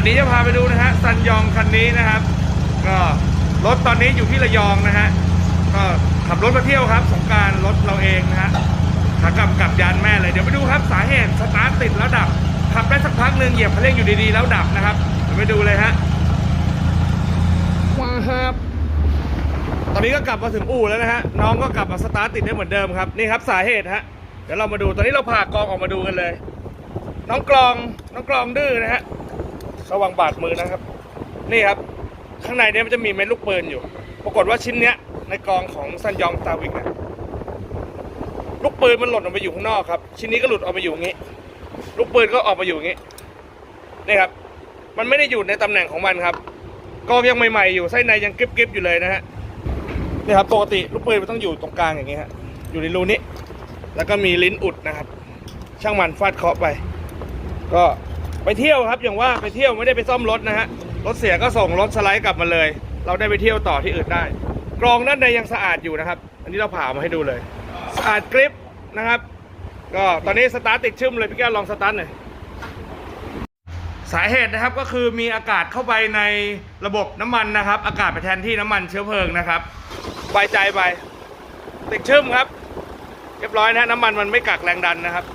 วันนี้จะพาไปดูนะฮะซันยองคันนี้นะครับ ก็รถตอนนี้อยู่ที่ระยองนะฮะก็ขับรถมาเที่ยวครับ สงกรารรถเราเองนะฮะขากลับกลับยานแม่เลยเดี๋ยวไปดูครับสาเหตุสตาร์ทติดแล้วดับขับได้สักพักหนึ่งเหยียบคันเร่งอยู่ดีๆแล้วดับนะครับเดี๋ยวไปดูเลยฮะว้าครับตอนนี้ก็กลับมาถึงอู่แล้วนะฮะน้องก็กลับมาสตาร์ทติดได้เหมือนเดิมครับนี่ครับสาเหตุฮะเดี๋ยวเรามาดูตอนนี้เราพากองออกมาดูกันเลย น้องกลองน้องกลองดื้อนะฮะ ระวังบาดมือนะครับ นี่ครับ ข้างในเนี้มันจะมีเม็ดลูกปืนอยู่ ปรากฏว่าชิ้นเนี้ยในกองของซันยองซาวิกเนี่ยลูกปืนมันหล่นออกไปอยู่ข้างนอกครับ ชิ้นนี้ก็หลุดออกไปอยู่อย่างงี้ ลูกปืนก็ออกมาอยู่อย่างงี้ นี่ครับ มันไม่ได้อยู่ในตำแหน่งของมันครับ กองยังใหม่ๆอยู่ไส้ในยังกริบๆอยู่เลยนะฮะ นี่ครับปกติลูกปืนมันต้องอยู่ตรงกลางอย่างนี้ฮะ อยู่ในรูนี้ แล้วก็มีลิ้นอุดนะครับ ช่างมันฟาดเคาะไป ก็ ไปเที่ยวครับอย่างว่าไปเที่ยวไม่ได้ไปซ่อมรถนะฮะรถเสียก็ส่งรถสไลด์กลับมาเลย เราได้ไปเที่ยวต่อที่อื่นได้ กรองด้านในยังสะอาดอยู่นะครับ อันนี้เราผ่ามาให้ดูเลยสะอาดกริปนะครับ ก็ตอนนี้สตาร์ทติดชึ่มเลยพี่แก้วลองสตาร์ทหน่อยสาเหตุนะครับก็คือมีอากาศเข้าไปในระบบน้ำมันนะครับ อากาศไปแทนที่น้ำมันเชื้อเพลิงนะครับไว้ใจไปติดชึ่มครับ เรียบร้อยนะน้ำมันมันไม่กักแรงดันนะครับ